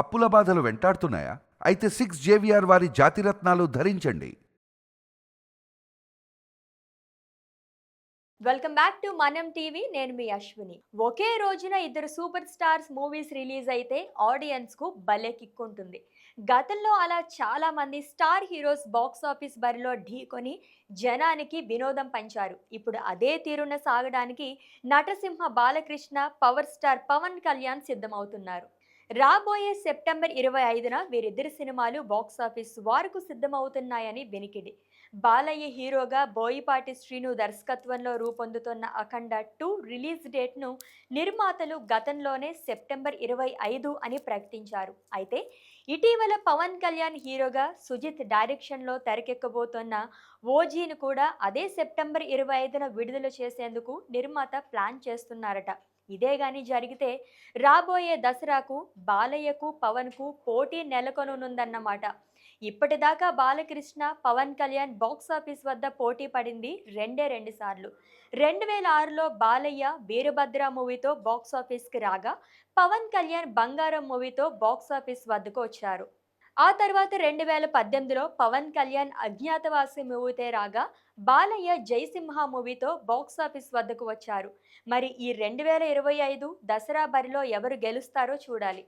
అప్పుల బాధలు వెంటాడుతున్నాయా? అయితే సిక్స్ జేవిఆర్ వారి జాతిరత్నాలు ధరించండి. Welcome back to Manam TV నేను మీ అశ్విని. ఒకే రోజున ఇద్దరు సూపర్ స్టార్స్ మూవీస్ రిలీజ్ అయితే ఆడియన్స్కు భలే కిక్ ఉంటుంది గతంలో అలా చాలా మంది స్టార్ హీరోస్ బాక్స్ ఆఫీస్ బరిలో ఢీకొని జనానికి వినోదం పంచారు. ఇప్పుడు అదే తీరున సాగడానికి నటసింహ బాలకృష్ణ పవర్ స్టార్ పవన్ కళ్యాణ్ సిద్ధమవుతున్నారు. రాబోయే సెప్టెంబర్ ఇరవై ఐదున వీరిద్దరి సినిమాలు బాక్స్ ఆఫీస్ వారకు సిద్ధమవుతున్నాయని వినికిడి బాలయ్య హీరోగా బోయిపాటి శ్రీను దర్శకత్వంలో రూపొందుతున్న అఖండ టూ రిలీజ్ డేట్ను నిర్మాతలు గతంలోనే సెప్టెంబర్ ఇరవై ఐదు అని ప్రకటించారు. అయితే ఇటీవల పవన్ కళ్యాణ్ హీరోగా సుజిత్ డైరెక్షన్లో తెరకెక్కబోతున్న ఓజీని కూడా అదే సెప్టెంబర్ ఇరవై ఐదున విడుదల చేసేందుకు నిర్మాత ప్లాన్ చేస్తున్నారట. ఇదే గాని జరిగితే రాబోయే దసరాకు బాలయ్యకు పవన్కు పోటీ నెలకొనుందన్నమాట ఇప్పటిదాకా బాలకృష్ణ పవన్ కళ్యాణ్ బాక్స్ ఆఫీస్ వద్ద పోటీ పడింది రెండే రెండు సార్లు. రెండు వేల ఆరులో బాలయ్య వీరభద్ర మూవీతో బాక్స్ ఆఫీస్కి రాగా పవన్ కళ్యాణ్ బంగారం మూవీతో బాక్స్ ఆఫీస్ వద్దకు వచ్చారు. ఆ తర్వాత రెండు వేల పద్దెనిమిదిలో పవన్ కళ్యాణ్ అజ్ఞాతవాసి మూవీతే రాగా బాలయ్య జయసింహ మూవీతో బాక్స్ ఆఫీస్ వద్దకు వచ్చారు. మరి ఈ రెండు వేల ఇరవై ఐదు దసరా బరిలో ఎవరు గెలుస్తారో చూడాలి.